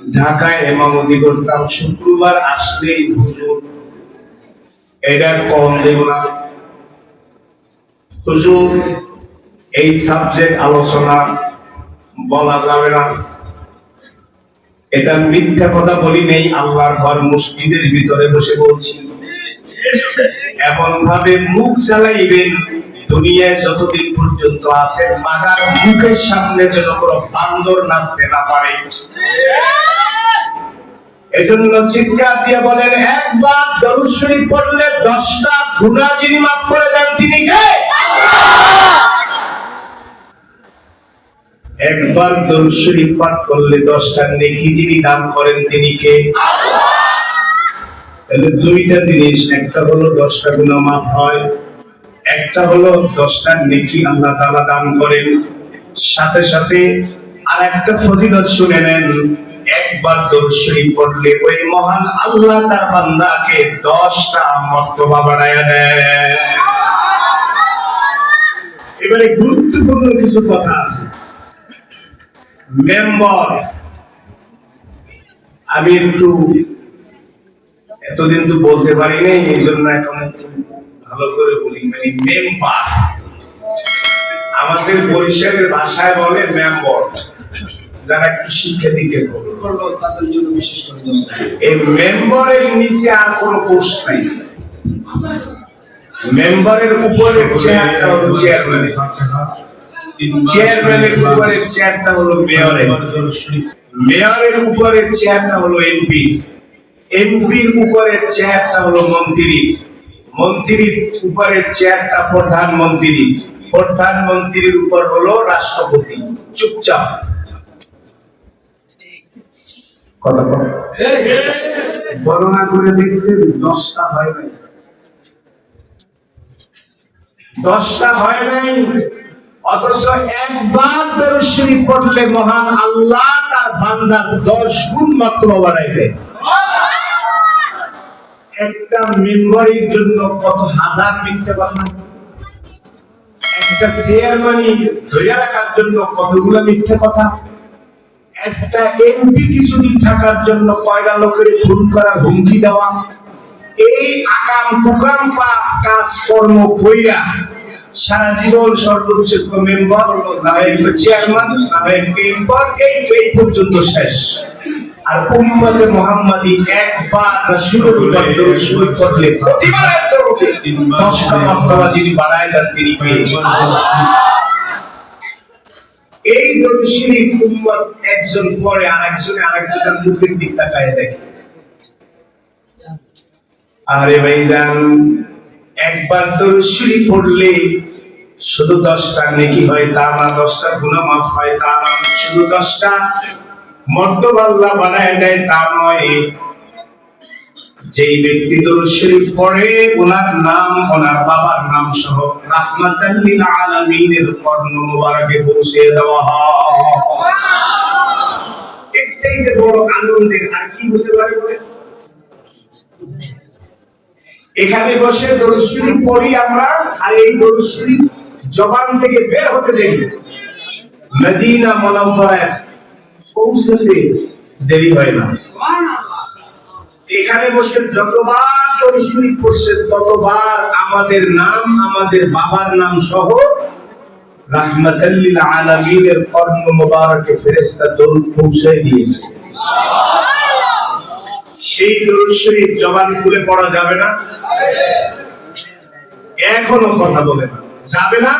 ঢাকায় এমামতি করতাম, শুক্রবার আসলেই হুজুর, এটা কম দেব না। হুজুর, এই সাবজেক্ট আলোচনা বলা যাবে না। এটা মিথ্যা কথা বলি নেই, আল্লাহর ঘর মসজিদের ভিতরে বসে বলছি। এমন ভাবে মুখ চালাইবেন দুনিয়ায় যতদিন পর্যন্ত আছেন মাগার মুখের সামনে যেন কোনো বান্দর নাচতে না পারে। এজন্য চিৎকার দিয়ে বলেন, একবার দরুদ পড়লে দশটা যিনি মাফ করে দেন, তিনি কে? একবার পাঠ করলে দশটা নেকি যিনি দান করেন, তিনি কে? তাহলে দুইটা জিনিস, একটা হলো দশটা গুনাহ মাফ হয় একটা হলো দশটা নেকি আল্লাহ তাআলা দান করেন। সাথে সাথে আর একটা ফজিলত শুনে নেন, একবার দরুদ শরীফ পড়লে ওই মহান আল্লাহ তার বান্দাকে দশটা মর্তবা বাড়ায়া দেয়। এবারে গুরুত্বপূর্ণ কিছু কথা আছে। মেম্বার, আমি একটু এতদিন তো বলতে পারি নাই এই জন্য এখন একটু ভালো করে বলি মানে মেম্বার আমাদের বরিশালের ভাষায় বলে মেম্বার যারা করে এই মেম্বারের নিচে আর নাই। মেম্বারের উপরের চেয়ারটা হলো চেয়ারম্যানের চেয়ারম্যানের উপরের চেয়ারটা হলো মেয়রের মেয়রের উপরের চেয়ারটা হলো এমপি এমপির উপরের চেয়ারটা হলো মন্ত্রী। মন্ত্রীর উপরের চেয়ারটা প্রধানমন্ত্রী প্রধানমন্ত্রীর উপর হলো রাষ্ট্রপতি। চুপচাপ। গণনা করে দেখছেন দশটা হয় নাই। দশটা হয় নাই, অথচ একবার দরুদ শরীফ পড়লে মহান আল্লাহ তার বান্দার দশ গুণ মাত্র বাড়াইবে। একটা মেম্বারের জন্য কত হাজার মিথ্যে কথা? একটা চেয়ারম্যানই ধরে রাখার জন্য কতগুলো মিথ্যে কথা? একটা এমপি কিছুদিন থাকার জন্য কয়টা লোকের খুন করার হুমকি দেওয়া? এই আকাম কুকাম পাপ কাজ কর্ম কইরা সারা জীবন সর্বোচ্চ মেম্বার না হয় চেয়ারম্যান না হয় মেম্বার এই এই পর্যন্ত শেষ। আর উম্মতে মোহাম্মদী একবার রাসূলুল্লাহ দরুদ শরীফ পড়লে প্রতিবারের দরুদে দশটা মাত্রা যিনি বাড়ায় দেন, তিনি কে? এই দরুদ উম্মত একজন পরে আরেকজনে আরেকজনের মুখের দিক তাকায় দেখে আরে ভাইজান, একবার দরুদ পড়লে শুধু দশটা নেকি হয়, তা না, দশটা গুনাহ মাফ হয়, তা না, শুধু দশটা বানায় দেয় তা নয়। যেই ব্যক্তি পড়ে, ওনার নাম, ওনার বাবার নাম সহ আলামিনের কর্ণ পৌঁছে দেওয়া এর চাইতে বড় আনন্দের আর কি হতে পারে? এখানে বসে দরুদ পড়ি আমরা, আর এই দরুদ জবান থেকে বের হতে দেই। মদিনা মুনাওয়ারায় পৌঁছতে দেরি হয় না। এখানে বসে যতবার দরুদ শরীফ পড়ছে ততবার আমাদের নাম, আমাদের বাবার নাম সহ রাহমাতাল লিল আলামিনের কর্ম মোবারকে ফেরেশতা দরুদ পৌঁছে দিয়েছে। সেই দরুদ শরীফ জবান খুলে পড়া যাবে না। এখনও কথা বলে না। যাবে না?